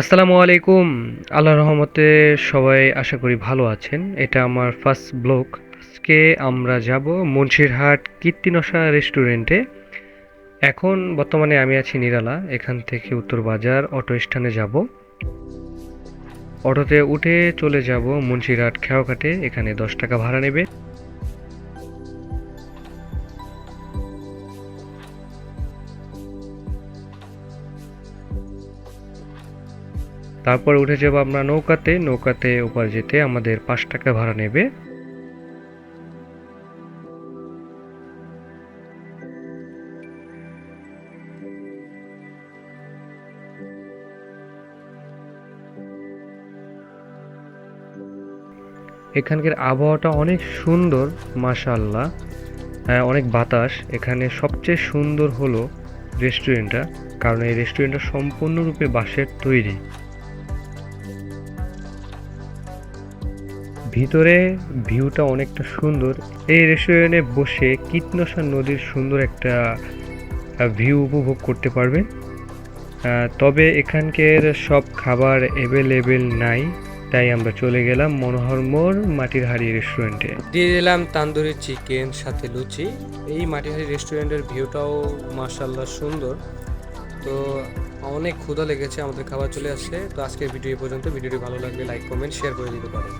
আসসালামু আলাইকুম। আল্লাহ রহমতে সবাই আশা করি ভালো আছেন। এটা আমার ফার্স্ট ব্লগ আজকে আমরা যাব মুন্সিরহাট কীর্তিনশা রেস্টুরেন্টে এখন বর্তমানে আমি আছি নিরালা। এখান থেকে উত্তর বাজার অটো স্ট্যান্ডে যাব। অটোতে উঠে চলে যাব মুন্সিরহাট খেয়াঘাটে এখানে দশ টাকা ভাড়া নেবে। তারপর উঠে যাব আমরা নৌকাতে। নৌকাতে ওপার যেতে আমাদের পাঁচ টাকা ভাড়া নেবে। এখানকার আবহাওয়াটা অনেক সুন্দর মাশাল্লাহ হ্যাঁ, অনেক বাতাস। এখানে সবচেয়ে সুন্দর হলো রেস্টুরেন্টটা কারণ এই রেস্টুরেন্টটা সম্পূর্ণরূপে বাঁশের তৈরি। ভিতরে ভিউটা অনেকটা সুন্দর। এই রেস্টুরেন্টে বসে কীটনশা নদীর সুন্দর একটা ভিউ উপভোগ করতে পারবে। তবে এখানকার সব খাবার অ্যাভেলেবেল নাই, তাই আমরা চলে গেলাম মনোহর মোড় মাটির হাড়ি রেস্টুরেন্টে। দিয়ে দিলাম তান্দুরি চিকেন, সাথে লুচি। এই মাটিহারি রেস্টুরেন্টের ভিউটাও মার্শাল্লাহ সুন্দর। তো অনেক ক্ষুধা লেগেছে, আমাদের খাবার চলে আসছে। তো আজকের ভিডিও এই পর্যন্ত। ভিডিওটি ভালো লাগলে লাইক কমেন্ট শেয়ার করে দিতে পারেন।